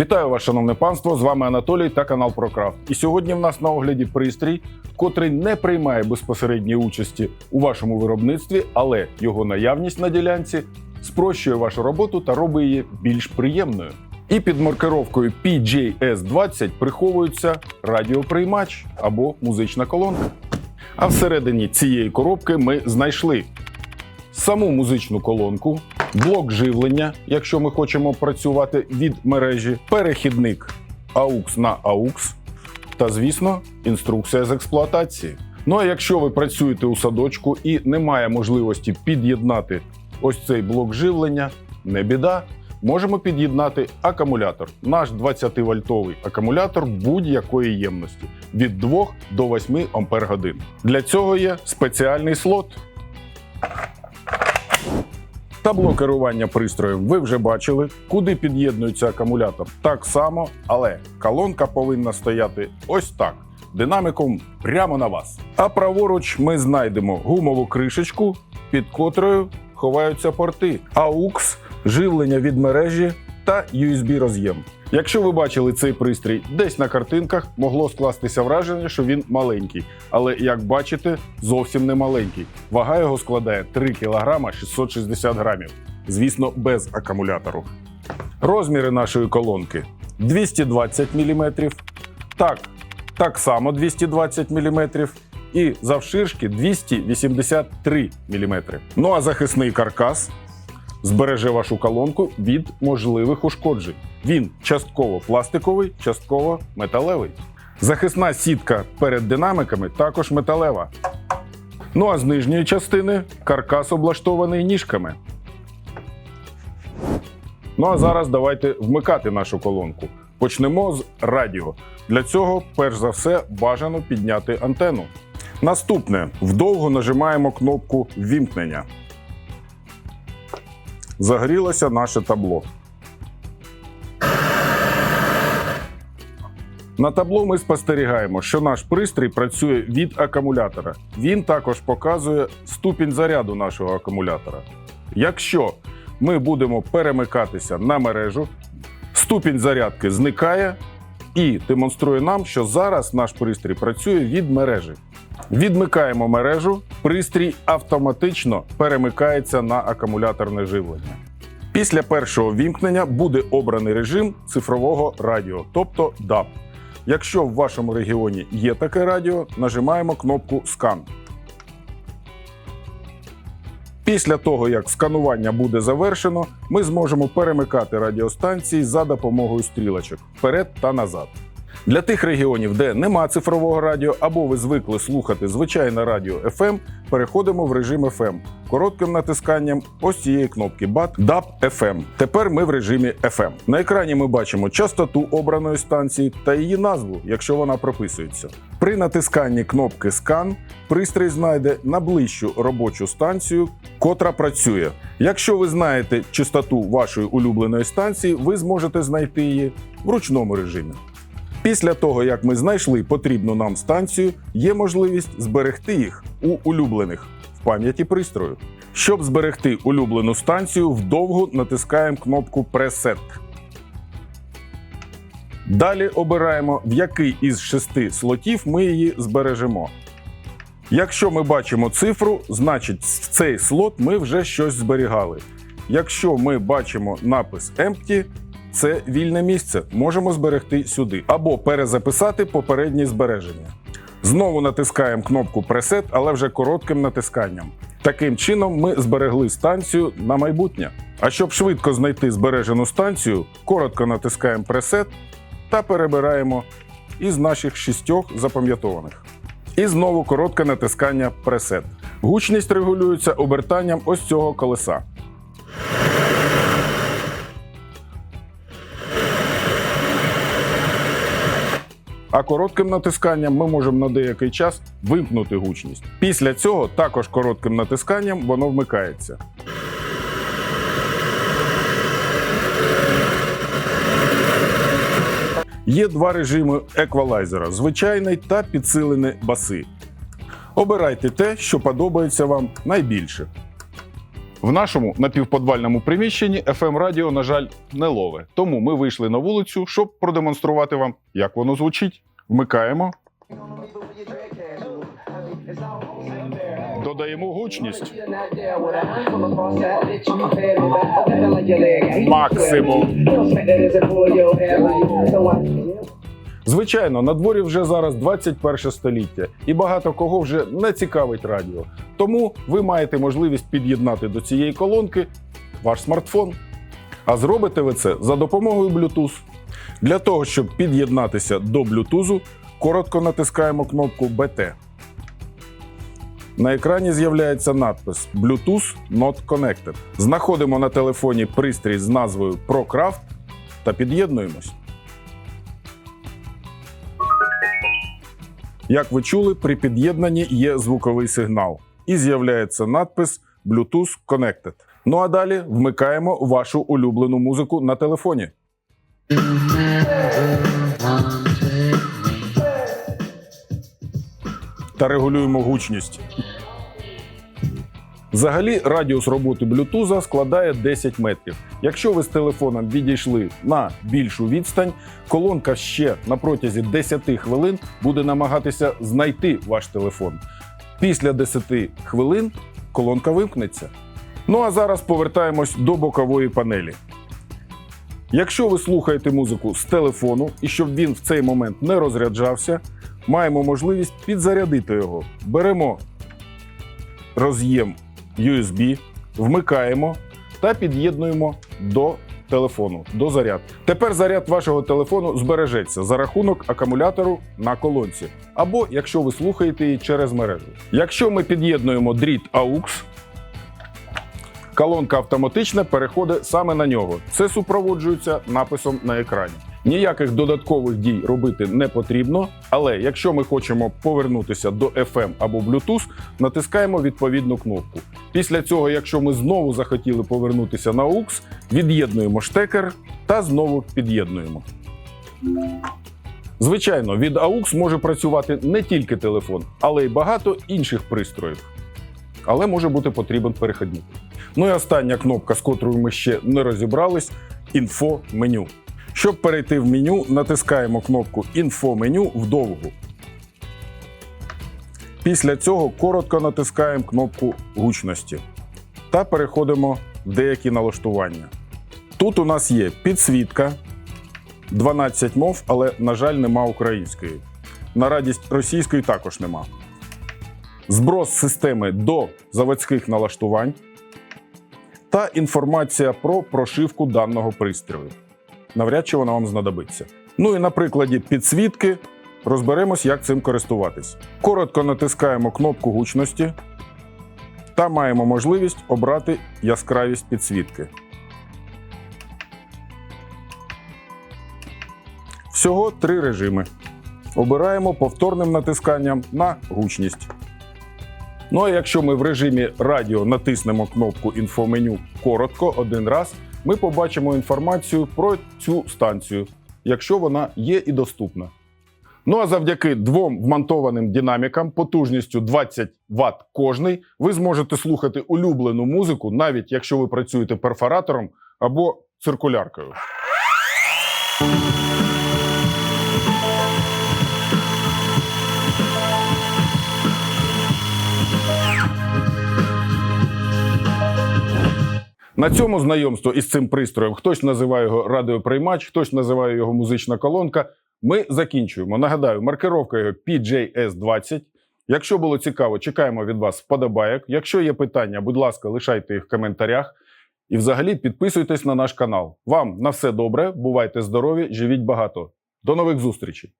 Вітаю вас, шановне панство! З вами Анатолій та канал ProCraft. І сьогодні в нас на огляді пристрій, котрий не приймає безпосередньої участі у вашому виробництві, але його наявність на ділянці спрощує вашу роботу та робить її більш приємною. І під маркировкою PJS20 приховується радіоприймач або музична колонка. А всередині цієї коробки ми знайшли саму музичну колонку, блок живлення, якщо ми хочемо працювати від мережі, перехідник AUX на AUX та, звісно, інструкція з експлуатації. Ну а якщо ви працюєте у садочку і немає можливості під'єднати ось цей блок живлення, не біда. Можемо під'єднати акумулятор. Наш 20-вольтовий акумулятор будь-якої ємності від 2 до 8 Ампер годин. Для цього є спеціальний слот. Табло керування пристроєм ви вже бачили, куди під'єднується акумулятор так само, але колонка повинна стояти ось так, динаміком прямо на вас. А праворуч ми знайдемо гумову кришечку, під котрою ховаються порти, AUX, живлення від мережі та USB роз'єм. Якщо ви бачили цей пристрій десь на картинках, могло скластися враження, що він маленький. Але як бачите, зовсім не маленький. Вага його складає 3 кг 660 грамів. Звісно, без акумулятору. Розміри нашої колонки 220 мм. Так, так само 220 мм. І завширшки 283 мм. Ну а захисний каркас збереже вашу колонку від можливих ушкоджень. Він частково пластиковий, частково металевий. Захисна сітка перед динамиками також металева. Ну а з нижньої частини каркас облаштований ніжками. Ну а зараз давайте вмикати нашу колонку. Почнемо з радіо. Для цього, перш за все, бажано підняти антенну. Наступне вдовго нажимаємо кнопку вімкнення. Загорілося наше табло. На табло ми спостерігаємо, що наш пристрій працює від акумулятора. Він також показує ступінь заряду нашого акумулятора. Якщо ми будемо перемикатися на мережу, ступінь зарядки зникає і демонструє нам, що зараз наш пристрій працює від мережі. Відмикаємо мережу, пристрій автоматично перемикається на акумуляторне живлення. Після першого вімкнення буде обраний режим цифрового радіо, тобто DAB. Якщо в вашому регіоні є таке радіо, нажимаємо кнопку Скан. Після того, як сканування буде завершено, ми зможемо перемикати радіостанції за допомогою стрілочок вперед та назад. Для тих регіонів, де нема цифрового радіо, або ви звикли слухати звичайне радіо FM, переходимо в режим FM коротким натисканням ось цієї кнопки BAT DAB FM. Тепер ми в режимі FM. На екрані ми бачимо частоту обраної станції та її назву, якщо вона прописується. При натисканні кнопки Scan пристрій знайде найближчу робочу станцію, котра працює. Якщо ви знаєте частоту вашої улюбленої станції, ви зможете знайти її в ручному режимі. Після того, як ми знайшли потрібну нам станцію, є можливість зберегти їх у улюблених в пам'яті пристрою. Щоб зберегти улюблену станцію, вдовго натискаємо кнопку Preset. Далі обираємо, в який із шести слотів ми її збережемо. Якщо ми бачимо цифру, значить в цей слот ми вже щось зберігали. Якщо ми бачимо напис Empty, це вільне місце, можемо зберегти сюди або перезаписати попереднє збереження. Знову натискаємо кнопку Preset, але вже коротким натисканням. Таким чином ми зберегли станцію на майбутнє. А щоб швидко знайти збережену станцію, коротко натискаємо Preset та перебираємо із наших шістьох запам'ятованих. І знову коротке натискання Preset. Гучність регулюється обертанням ось цього колеса. А коротким натисканням ми можемо на деякий час вимкнути гучність. Після цього також коротким натисканням воно вмикається. Є два режими еквалайзера: звичайний та підсилений баси. Обирайте те, що подобається вам найбільше. В нашому напівподвальному приміщенні FM радіо, на жаль, не лове. Тому ми вийшли на вулицю, щоб продемонструвати вам, як воно звучить. Вмикаємо. Додаємо гучність. Максимум. Звичайно, на дворі вже зараз 21 століття, і багато кого вже не цікавить радіо. Тому ви маєте можливість під'єднати до цієї колонки ваш смартфон. А зробите ви це за допомогою Bluetooth. Для того, щоб під'єднатися до Bluetooth, коротко натискаємо кнопку BT. На екрані з'являється надпис Bluetooth Not Connected. Знаходимо на телефоні пристрій з назвою ProCraft та під'єднуємось. Як ви чули, при під'єднанні є звуковий сигнал і з'являється надпис Bluetooth Connected. Ну а далі вмикаємо вашу улюблену музику на телефоні. Та регулюємо гучність. Взагалі, радіус роботи Bluetooth складає 10 метрів. Якщо ви з телефоном відійшли на більшу відстань, колонка ще на протязі 10 хвилин буде намагатися знайти ваш телефон. Після 10 хвилин колонка вимкнеться. Ну а зараз повертаємось до бокової панелі. Якщо ви слухаєте музику з телефону і щоб він в цей момент не розряджався, маємо можливість підзарядити його. Беремо роз'єм USB, вмикаємо та під'єднуємо до телефону, до зарядки. Тепер заряд вашого телефону збережеться за рахунок акумулятору на колонці, або якщо ви слухаєте її через мережу. Якщо ми під'єднуємо дріт AUX, колонка автоматично переходить саме на нього. Це супроводжується написом на екрані. Ніяких додаткових дій робити не потрібно, але якщо ми хочемо повернутися до FM або Bluetooth, натискаємо відповідну кнопку. Після цього, якщо ми знову захотіли повернутися на AUX, від'єднуємо штекер та знову під'єднуємо. Звичайно, від AUX може працювати не тільки телефон, але й багато інших пристроїв. Але може бути потрібен перехідник. Ну і остання кнопка, з котрою ми ще не розібрались інфо меню. Щоб перейти в меню, натискаємо кнопку інфо меню вдовгу. Після цього коротко натискаємо кнопку гучності та переходимо в деякі налаштування. Тут у нас є підсвітка, 12 мов, але, на жаль, нема української. На радість російської також нема. Зброс системи до заводських налаштувань та інформація про прошивку даного пристрою. Навряд чи вона вам знадобиться. Ну і на прикладі підсвітки розберемось, як цим користуватись. Коротко натискаємо кнопку гучності та маємо можливість обрати яскравість підсвітки. Всього три режими. Обираємо повторним натисканням на гучність. Ну а якщо ми в режимі радіо натиснемо кнопку інфоменю коротко один раз, ми побачимо інформацію про цю станцію, якщо вона є і доступна. Ну а завдяки двом вмонтованим динамікам потужністю 20 Вт кожний, ви зможете слухати улюблену музику, навіть якщо ви працюєте перфоратором або циркуляркою. На цьому знайомство із цим пристроєм хтось називає його радіоприймач, хтось називає його музична колонка. Ми закінчуємо. Нагадаю, маркировка його PJS20. Якщо було цікаво, чекаємо від вас вподобайок. Якщо є питання, будь ласка, лишайте їх в коментарях. І взагалі підписуйтесь на наш канал. Вам на все добре, бувайте здорові, живіть багато. До нових зустрічей!